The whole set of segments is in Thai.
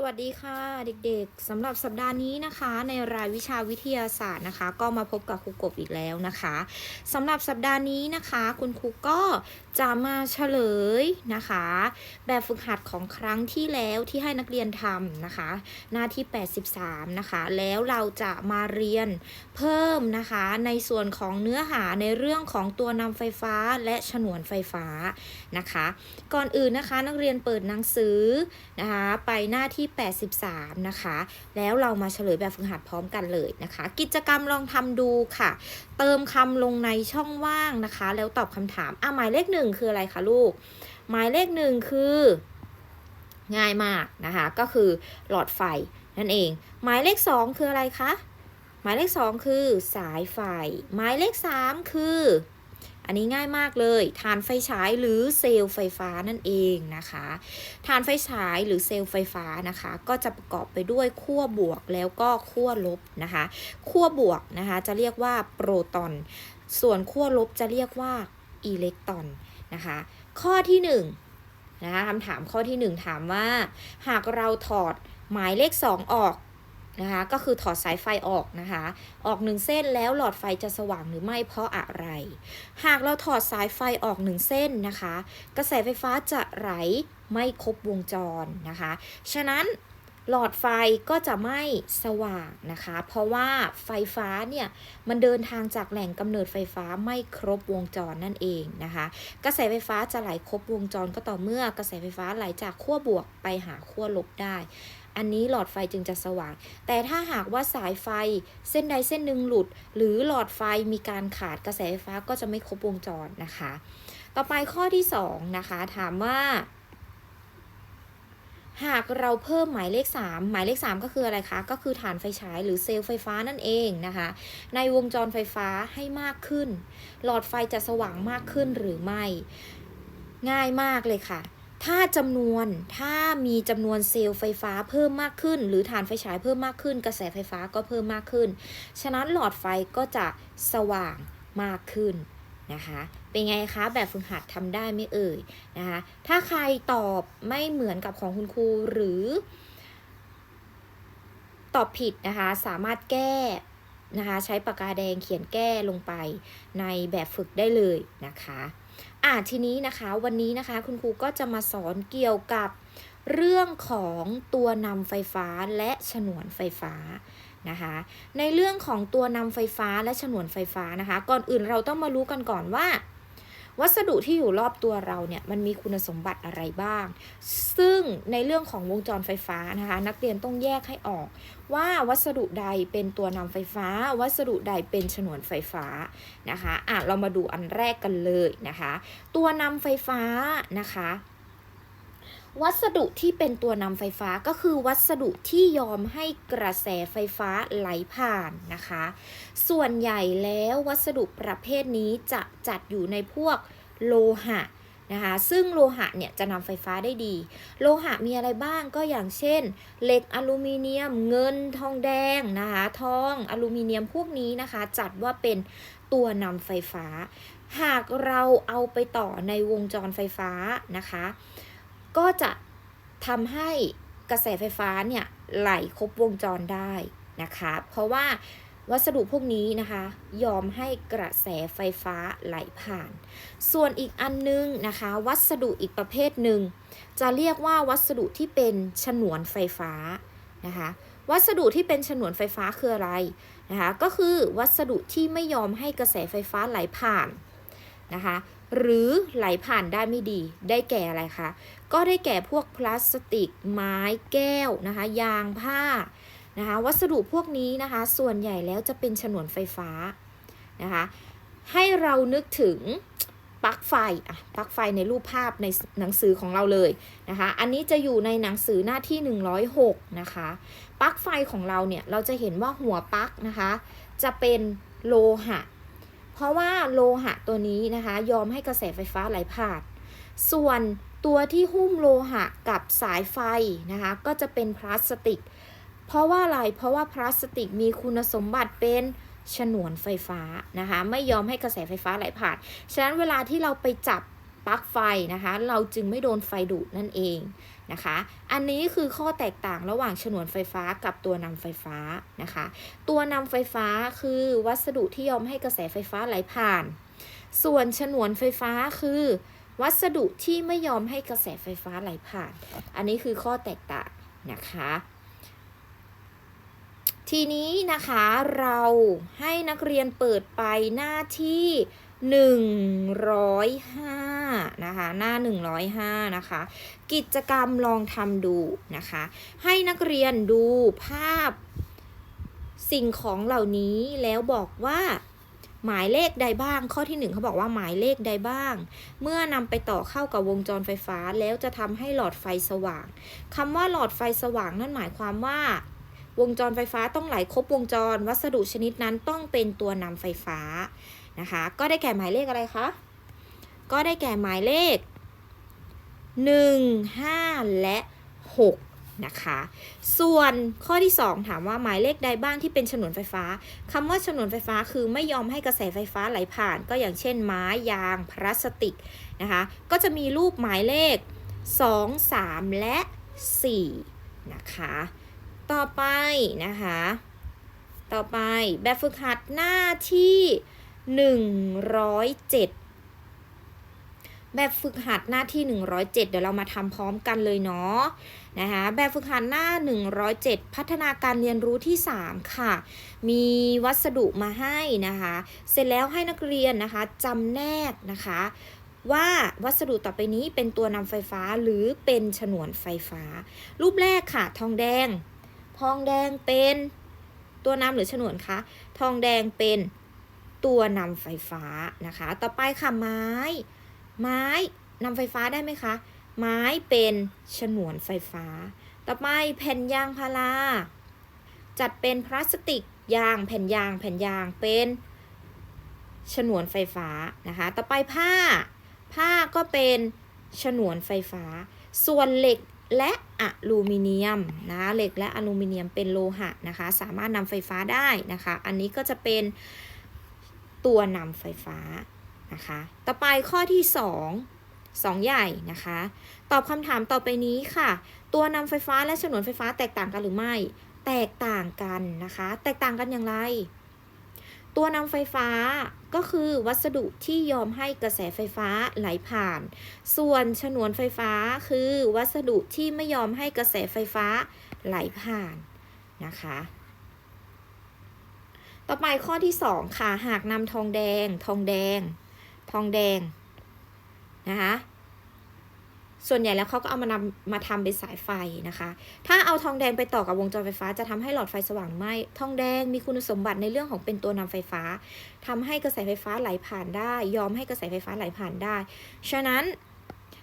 สวัสดีค่ะเด็กๆสำหรับสัปดาห์นี้นะคะ ในรายวิชาวิทยาศาสตร์นะคะ ก็มาพบกับครูกบอีกแล้วนะคะสำหรับสัปดาห์นี้นะคะ คุณครูก็จะมาเฉลยนะคะ แบบฝึกหัดของครั้งที่แล้วที่ให้นักเรียนทำนะคะ หน้าที่ 83 นะคะ แล้วเราจะมาเรียนเพิ่มนะคะ ในส่วนของเนื้อหาในเรื่องของตัวนำไฟฟ้าและฉนวนไฟฟ้านะคะ ก่อนอื่นนะคะ นักเรียนเปิดหนังสือนะคะ ไปหน้าที่83 นะคะ แล้วเรามาเฉลยแบบฝึกหัดพร้อมกันเลยนะคะ กิจกรรมลองทำดูค่ะ เติมคำลงในช่องว่างนะคะ แล้วตอบคำถามอะหมายเลขหนึ่งคืออะไรคะลูก หมายเลขหนึ่งคือง่ายมากนะคะ ก็คือหลอดไฟนั่นเอง หมายเลขสองคืออะไรคะ หมายเลขสองคือสายไฟ หมายเลขสามคือ อันนี้ง่ายมากเลยฐานไฟฉายหรือเซลล์ไฟฟ้านั่นเองนะคะฐานไฟฉายหรือเซลล์ไฟฟ้านะคะ ก็จะประกอบไปด้วยขั้วบวกแล้วก็ขั้วลบนะคะขั้วบวกนะคะจะเรียกว่าโปรตอน ส่วนขั้วลบจะเรียกว่าอิเล็กตรอนนะคะ ข้อที่หนึ่งนะคะคำถามข้อที่หนึ่งถามว่า หากเราถอดหมายเลขสองออก นะคะ ก็คือถอดสายไฟออกนะคะ ออกหนึ่งเส้นแล้วหลอดไฟจะสว่างหรือไม่เพราะอะไร หากเราถอดสายไฟออกหนึ่งเส้นนะคะ กระแสไฟฟ้าจะไหลไม่ครบวงจรนะคะ ฉะนั้นหลอดไฟก็จะไม่สว่างนะคะ เพราะว่าไฟฟ้าเนี่ยมันเดินทางจากแหล่งกำเนิดไฟฟ้าไม่ครบวงจรนั่นเองนะคะ กระแสไฟฟ้าจะไหลครบวงจรก็ต่อเมื่อกระแสไฟฟ้าไหลจากขั้วบวกไปหาขั้วลบได้ อันนี้หลอดไฟจึงจะสว่าง แต่ถ้าหากว่าสายไฟเส้นใดเส้นหนึ่งหลุด หรือหลอดไฟมีการขาดกระแสไฟฟ้าก็จะไม่ครบวงจรนะคะ ต่อไปข้อที่ 2 นะคะ ถามว่า หากเราเพิ่มหมายเลข 3 หมายเลข 3 ก็คืออะไรคะ ก็คือฐานไฟฉายหรือเซลล์ไฟฟ้านั่นเองนะคะ ในวงจรไฟฟ้าให้มากขึ้น หลอดไฟจะสว่างมากขึ้นหรือไม่ ง่ายมากเลยค่ะ ถ้าจำนวนถ้ามีจำนวนเซลล์ไฟฟ้าเพิ่มมากขึ้น หรือฐานไฟฉายเพิ่มมากขึ้น กระแสไฟฟ้าก็เพิ่มมากขึ้น ฉะนั้นหลอดไฟก็จะสว่างมากขึ้นนะคะ เป็นไงคะแบบฝึกหัดทำได้ไม่เอ่ยนะคะ ถ้าใครตอบไม่เหมือนกับของคุณครูหรือ ตอบผิดนะคะ สามารถแก้นะคะ ใช้ปากกาแดงเขียนแก้ลงไปในแบบฝึกได้เลยนะคะ อ่าทีนี้นะคะวันนี้นะคะคุณครูก็จะมาสอนเกี่ยวกับเรื่องของตัวนำไฟฟ้าและฉนวนไฟฟ้านะคะ ในเรื่องของตัวนำไฟฟ้าและฉนวนไฟฟ้านะคะ ก่อนอื่นเราต้องมารู้กันก่อนว่า วัสดุที่อยู่รอบตัวเราเนี่ยมันมีคุณสมบัติอะไรบ้าง ซึ่งในเรื่องของวงจรไฟฟ้านะคะ นักเรียนต้องแยกให้ออก ว่าวัสดุใดเป็นตัวนำไฟฟ้า วัสดุใดเป็นฉนวนไฟฟ้านะคะอะเรามาดูอันแรกกันเลยนะคะ ตัวนำไฟฟ้านะคะ วัสดุที่เป็นตัวนำไฟฟ้าก็คือวัสดุที่ยอมให้กระแสไฟฟ้าไหลผ่านนะคะ ส่วนใหญ่แล้ววัสดุประเภทนี้จะจัดอยู่ในพวกโลหะนะคะซึ่งโลหะเนี่ยจะนำไฟฟ้าได้ดี โลหะมีอะไรบ้างก็อย่างเช่น เหล็กอลูมิเนียม เงินทองแดงนะคะทองอลูมิเนียมพวกนี้นะคะ จัดว่าเป็นตัวนำไฟฟ้า หากเราเอาไปต่อในวงจรไฟฟ้านะคะ ก็จะทำให้กระแสไฟฟ้าเนี่ยไหลครบวงจรได้นะคะ เพราะว่าวัสดุพวกนี้นะคะ ยอมให้กระแสไฟฟ้าไหลผ่าน ส่วนอีกอันนึงนะคะ วัสดุอีกประเภทหนึ่งจะเรียกว่าวัสดุที่เป็นฉนวนไฟฟ้านะคะ วัสดุที่เป็นฉนวนไฟฟ้าคืออะไรนะคะ ก็คือวัสดุที่ไม่ยอมให้กระแสไฟฟ้าไหลผ่านนะคะ หรือไหลผ่านได้ไม่ดี ได้แก่อะไรคะ ก็ได้แก่พวกพลาสติก ไม้แก้วนะคะ ยางผ้านะคะ วัสดุพวกนี้นะคะ ส่วนใหญ่แล้วจะเป็นฉนวนไฟฟ้านะคะ ให้เรานึกถึงปลั๊กไฟอะปลั๊กไฟในรูปภาพในหนังสือของเราเลยนะคะ อันนี้จะอยู่ในหนังสือหน้าที่ 106 นะคะ ปลั๊กไฟของเราเนี่ย เราจะเห็นว่าหัวปลั๊กนะคะ จะเป็นโลหะ เพราะว่าโลหะตัวนี้นะคะ ยอมให้กระแสไฟฟ้าไหลผ่าน ส่วนตัวที่หุ้มโลหะกับสายไฟนะคะก็จะเป็นพลาสติก เพราะว่าอะไรเพราะว่าพลาสติกมีคุณสมบัติเป็นฉนวนไฟฟ้านะคะไม่ยอมให้กระแสไฟฟ้าไหลผ่าน ฉะนั้นเวลาที่เราไปจับปลั๊กไฟนะคะเราจึงไม่โดนไฟดูดนั่นเองนะคะ อันนี้คือข้อแตกต่างระหว่างฉนวนไฟฟ้ากับตัวนำไฟฟ้านะคะ ตัวนำไฟฟ้าคือวัสดุที่ยอมให้กระแสไฟฟ้าไหลผ่าน ส่วนฉนวนไฟฟ้าคือ วัสดุที่ไม่ยอมให้กระแสไฟฟ้าไหลผ่าน อันนี้คือข้อแตกต่างนะคะ ทีนี้นะคะเราให้นักเรียนเปิดไปหน้าที่ 105 นะคะ หน้า 105 นะคะ กิจกรรมลองทำดูนะคะ ให้นักเรียนดูภาพสิ่งของเหล่านี้แล้วบอกว่า หมายเลขใดบ้าง ข้อที่หนึ่งเขาบอกว่าหมายเลขใดบ้าง เมื่อนำไปต่อเข้ากับวงจรไฟฟ้าแล้วจะทำให้หลอดไฟสว่างคำว่าหลอดไฟสว่างนั่นหมายความว่า วงจรไฟฟ้าต้องไหลครบวงจร วัสดุชนิดนั้นต้องเป็นตัวนำไฟฟ้านะคะ ก็ได้แก่หมายเลขอะไรคะก็ได้แก่หมายเลข 1 5 และ 6 นะคะ ส่วนข้อที่ 2 ถามว่าหมายเลขใดบ้างที่เป็นฉนวนไฟฟ้าคำว่าฉนวนไฟฟ้าคือไม่ยอมให้กระแสไฟฟ้าไหลผ่าน ก็อย่างเช่น ไม้ยางพลาสติกนะคะ ก็จะมีรูปหมายเลข 2 3 และ 4 นะคะ ต่อไปนะคะ ต่อไปแบบฝึกหัดหน้าที่ 107 แบบฝึกหัดหน้าที่ 107 เดี๋ยวเรามาทำพร้อมกันเลยเนาะนะคะแบบฝึกหัดหน้า 107 พัฒนาการเรียนรู้ที่ 3 ค่ะ มีวัสดุมาให้นะคะ เสร็จแล้วให้นักเรียนนะคะจำแนกนะคะว่าวัสดุต่อไปนี้เป็นตัวนำไฟฟ้าหรือเป็นฉนวนไฟฟ้า รูปแรกค่ะ ทองแดง ทองแดงเป็นตัวนำหรือฉนวนคะทองแดงเป็นตัวนำไฟฟ้านะคะ ต่อไปค่ะไม้ ไม้นำไฟฟ้าได้ไหมคะ ไม้เป็นฉนวนไฟฟ้า ต่อไปแผ่นยางพาราจัดเป็นพลาสติกยางแผ่นยางแผ่นยางเป็นฉนวนไฟฟ้านะคะ ต่อไปผ้า ผ้าก็เป็นฉนวนไฟฟ้า ส่วนเหล็กและอลูมิเนียมนะเหล็กและอลูมิเนียมเป็นโลหะนะคะ สามารถนำไฟฟ้าได้นะคะ อันนี้ก็จะเป็นตัวนำไฟฟ้า นะคะ ต่อไปข้อที่ 2 2 ใหญ่นะคะ ตอบคำถามต่อไปนี้ค่ะ ตัวนำไฟฟ้าและฉนวนไฟฟ้าแตกต่างกันหรือไม่ แตกต่างกันนะคะ แตกต่างกันอย่างไร ตัวนำไฟฟ้าก็คือวัสดุที่ยอมให้กระแสไฟฟ้าไหลผ่าน ส่วนฉนวนไฟฟ้าคือวัสดุที่ไม่ยอมให้กระแสไฟฟ้าไหลผ่านนะคะต่อไปข้อที่ 2 ค่ะ หากนำทองแดง ทองแดง ทองแดงนะคะส่วนใหญ่แล้วเขาก็เอามานำมาทำเป็นสายไฟนะคะ ถ้าเอาทองแดงไปต่อกับวงจรไฟฟ้า จะทำให้หลอดไฟสว่างไหมทองแดงมีคุณสมบัติในเรื่องของเป็นตัวนำไฟฟ้าทำให้กระแสไฟฟ้าไหลผ่านได้ ยอมให้กระแสไฟฟ้าไหลผ่านได้ ฉะนั้น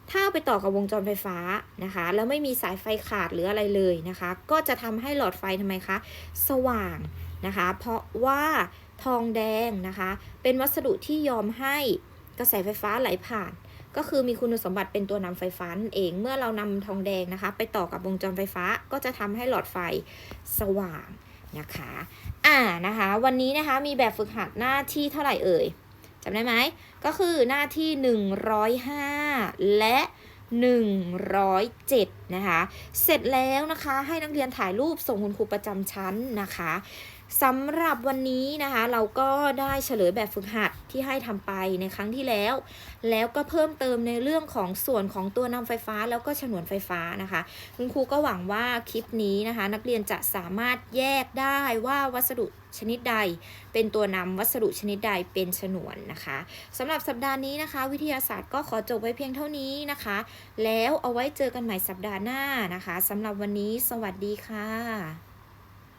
ถ้าเอาไปต่อกับวงจรไฟฟ้านะคะ แล้วไม่มีสายไฟขาดหรืออะไรเลยนะคะ ก็จะทำให้หลอดไฟทำไมคะ สว่างนะคะ เพราะว่าทองแดงนะคะ เป็นวัสดุที่ยอมให้ กระแสไฟฟ้าไหลผ่าน ก็คือมีคุณสมบัติเป็นตัวนำไฟฟ้านั่นเอง เมื่อเรานำทองแดงนะคะ ไปต่อกับวงจรไฟฟ้าก็จะทำให้หลอดไฟสว่างนะคะ อ่านะคะ วันนี้นะคะมีแบบฝึกหัดหน้าที่เท่าไหร่เอ่ยจำได้ไหมก็คือหน้าที่ 105 และ 107 นะคะ เสร็จแล้วนะคะให้นักเรียนถ่ายรูปส่งคุณครูประจำชั้นนะคะ สำหรับวันนี้นะคะ เราก็ได้เฉลยแบบฝึกหัดที่ให้ทำไปในครั้งที่แล้ว แล้วก็เพิ่มเติมในเรื่องของส่วนของตัวนำไฟฟ้าแล้วก็ฉนวนไฟฟ้านะคะคุณครูก็หวังว่าคลิปนี้นะคะ นักเรียนจะสามารถแยกได้ว่าวัสดุชนิดใด เป็นตัวนำวัสดุชนิดใดเป็นฉนวนนะคะสำหรับสัปดาห์นี้นะคะ วิทยาศาสตร์ก็ขอจบไว้เพียงเท่านี้นะคะ แล้วเอาไว้เจอกันใหม่สัปดาห์หน้านะคะสำหรับวันนี้ สวัสดีค่ะ